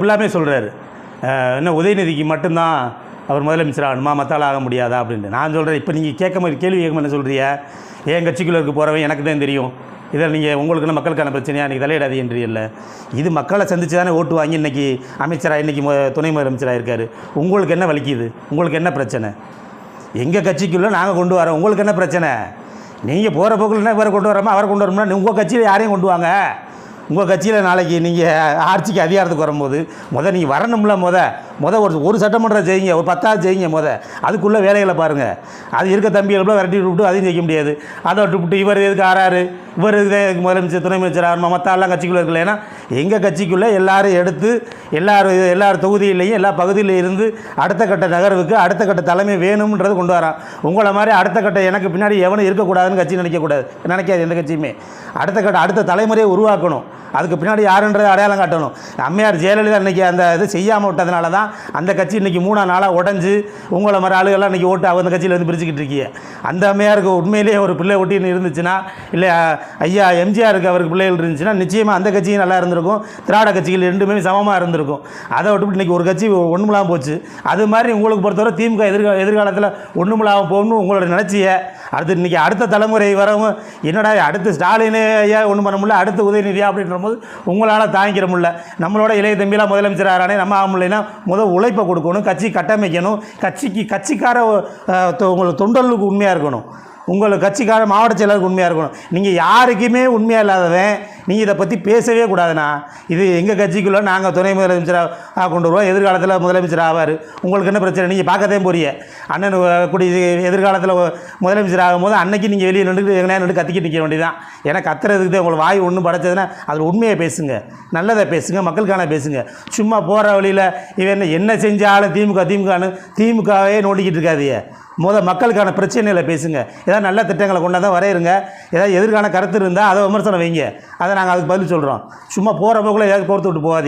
ஃபுல்லாமே சொல்கிறாரு என்ன உதயநிதிக்கு மட்டும்தான் அவர் முதலமைச்சர் ஆகணுமா? மத்தால் ஆக முடியாதா? அப்படின்ட்டு. நான் சொல்கிறேன் இப்போ நீங்கள் கேட்க மாதிரி கேள்வி கேட்க என்ன சொல்கிறிய என் கட்சிக்குள்ளே இருக்க போகிறவன் எனக்கு தான் தெரியும். இதில் நீங்கள் உங்களுக்குன்னு மக்களுக்கான பிரச்சனையா? என்று இல்லை. இது மக்களை சந்திச்சு தானே ஓட்டு வாங்கி இன்றைக்கி அமைச்சராக இன்றைக்கி துணை முதலமைச்சராக இருக்கார். உங்களுக்கு என்ன வலிக்குது உங்களுக்கு என்ன பிரச்சனை? எங்கள் கட்சிக்குள்ளே நாங்கள் கொண்டு வரோம். உங்களுக்கு என்ன பிரச்சனை? நீங்கள் போகிற போக்கில் என்ன இவரை கொண்டு வரோமா? அவரை கொண்டு வரோம்னா உங்கள் கட்சியில் யாரையும் கொண்டு வாங்க? உங்கள் கட்சியில் நாளைக்கு நீங்கள் ஆட்சிக்கு அதிகாரத்துக்கு வரும்போது முத நீங்கள் வரணும்ல முத. முத ஒரு ஒரு சட்டமன்றம் செய்யுங்க ஒரு பத்தாவது செய்யுங்க முத. அதுக்குள்ளே வேலைகளை பாருங்கள் அது இருக்க தம்பிகளை விரட்டி விட்டு அதையும் செய்ய முடியாது. அதை விட்டு விட்டு இவர் எதுக்கு ஆறாரு? இவர் முதலமைச்சர் துணை அமைச்சர் ஆகணும் மற்ற எல்லாம் கட்சிக்குள்ளே இருக்கல. ஏன்னா எங்கள் கட்சிக்குள்ளே எல்லாரும் எடுத்து எல்லார் எல்லார் தொகுதியிலையும் எல்லா பகுதியிலையும் இருந்து அடுத்த கட்ட நகர்வுக்கு அடுத்த கட்ட தலைமை வேணும்ன்றது கொண்டு வரான். உங்களை மாதிரி அடுத்த கட்ட எனக்கு பின்னாடி எவனும் இருக்கக்கூடாதுன்னு கட்சி நினைக்கக்கூடாது. நினைக்காது எந்த கட்சியுமே. அடுத்த கட்ட அடுத்த தலைமுறையை உருவாக்கணும். அதுக்கு பின்னாடி யாருன்றதை அடையாளம் காட்டணும். அம்மையார் ஜெயலலிதா இன்றைக்கி அந்த இது செய்யாமல் விட்டதுனால தான் அந்த கட்சி இன்றைக்கி மூணா நாளாக உடஞ்சி உங்களை மாதிரி ஆளுகள்லாம் இன்றைக்கி ஓட்டு அந்த கட்சியில் வந்து பிரிச்சுக்கிட்டு இருக்கீங்க. அந்த அம்மையாருக்கு உண்மையிலேயே ஒரு பிள்ளை ஒட்டின்னு இருந்துச்சுன்னா இல்லை ஐயா எம்ஜிஆருக்கு அவருக்கு பிள்ளைகள் இருந்துச்சுன்னா நிச்சயமாக அந்த கட்சியும் நல்லா இருந்திருக்கும். திராவிட கட்சிகள் ரெண்டுமே சமமாக இருந்திருக்கும். அதை விட்டு இன்றைக்கி ஒரு கட்சி ஒன்றுமில்லாமல் போச்சு. அது மாதிரி உங்களுக்கு பொறுத்தவரை திமுக எதிர்கா எதிர்காலத்தில் ஒன்றுமில்லாமல் போகணும்னு உங்களோட நினச்சிய. அடுத்து இன்றைக்கி அடுத்த தலைமுறை வரவும் என்னடா அடுத்து ஸ்டாலினே ஐயா ஒன்றும் பண்ண முடியல அடுத்து உதயநிதியா அப்படின்ற போது உங்களால் தாங்கிக்கிற முடியல. நம்மளோட இளைய தம்பிலாம் முதலமைச்சர் ஆகிறானே நம்ம ஆக முடியலன்னா முதல் உழைப்பை கொடுக்கணும் கட்சி கட்டமைக்கணும் கட்சிக்கு கட்சிக்கார தொ- உங்களுக்கு தொண்டர்களுக்கு உண்மையாக இருக்கணும். உங்களை கட்சிக்கார மாவட்ட செயலாளருக்கு உண்மையாக இருக்கணும். நீங்கள் யாருக்குமே உண்மையாக இல்லாதவன் நீங்கள் இதை பற்றி பேசவே கூடாதுண்ணா. இது எங்கள் கட்சிக்குள்ளே நாங்கள் துணை முதலமைச்சராக கொண்டு வருவோம். எதிர்காலத்தில் முதலமைச்சர் ஆவார். உங்களுக்கு என்ன பிரச்சனை? நீங்கள் பார்க்கதே போறிய அண்ணன் அஹ், கூடி எதிர்காலத்தில் முதலமைச்சர் ஆகும்போது அன்னைக்கு நீங்கள் வெளியே நின்று எங்கனா நின்று கத்திக்கிட்டு நிற்க வேண்டியதான் ஏன்னா கத்துறதுக்கு தான் உங்களுக்கு வாய் ஒன்றும் படைச்சதுன்னா அதில் உண்மையை பேசுங்க. நல்லதை பேசுங்க. மக்களுக்கான பேசுங்க. சும்மா போகிற வழியில் இவன் என்ன என்ன செஞ்சாலும் திமுக திமுகன்னு திமுகவே நோண்டிக்கிட்டு இருக்காதீங்க. முதல் மக்களுக்கான பிரச்சனைகளை பேசுங்க. ஏதாவது நல்ல திட்டங்களை கொண்டாந்து வரையிருங்க ஏதாவது எதிர்கான கருத்து இருந்தால் அதை விமர்சனம் வைங்க. அதை நாங்கள் அதுக்கு பதில் சொல்கிறோம் சும்மா போகிற போக்கில் ஏதாவது கோர்த்து விட்டு போகாதீங்க.